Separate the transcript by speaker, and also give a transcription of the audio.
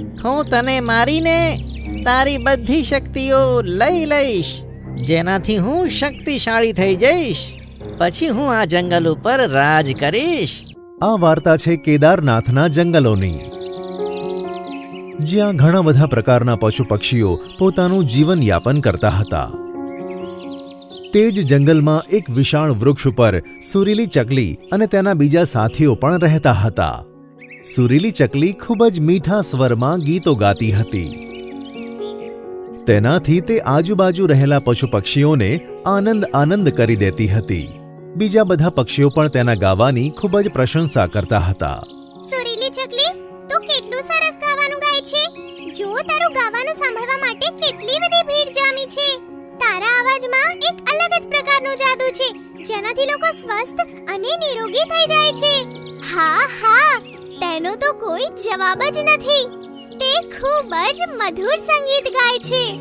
Speaker 1: હું તને મારીને તારી બધી શક્તિઓ લઈ લઈશ. જેનાથી હું શક્તિશાળી થઈ જઈશ. પછી હું આ જંગલ ઉપર રાજ કરીશ.
Speaker 2: આ વાર્તા છે કેદારનાથના જંગલોની. જ્યાં ઘણા બધા પ્રકારના પશુ પક્ષીઓ પોતાનું જીવન યાપન કરતા હતા. તે જ જંગલમાં એક વિશાળ વૃક્ષ ઉપર સુરીલી ચકલી અને તેના બીજા સાથીઓ પણ રહેતા હતા. સુરીલી ચકલી ખૂબ જ મીઠા સ્વરમાં ગીતો ગાતી હતી. તેનાથી તે આજુબાજુ રહેલા પશુ પક્ષીઓને આનંદ આનંદ કરી દેતી હતી. બીજા બધા પક્ષીઓ પણ તેના ગાવાની ખૂબ જ પ્રશંસા કરતા હતા.
Speaker 3: સુરીલી ચકલી, તું કેટલું સરસ ગાવાનું ગાય છે? જો તારું ગાવાનું સાંભળવા માટે કેટલી બધી ભીડ જામી છે. તારા અવાજમાં એક અલગ જ પ્રકારનો જાદુ છે, જેનાથી લોકો સ્વસ્થ અને નિરોગી થઈ જાય છે. હા હા તેનો તો કોઈ જવાબ જ નથી. તે ખૂબ જ મધુર સંગીત ગાય છે.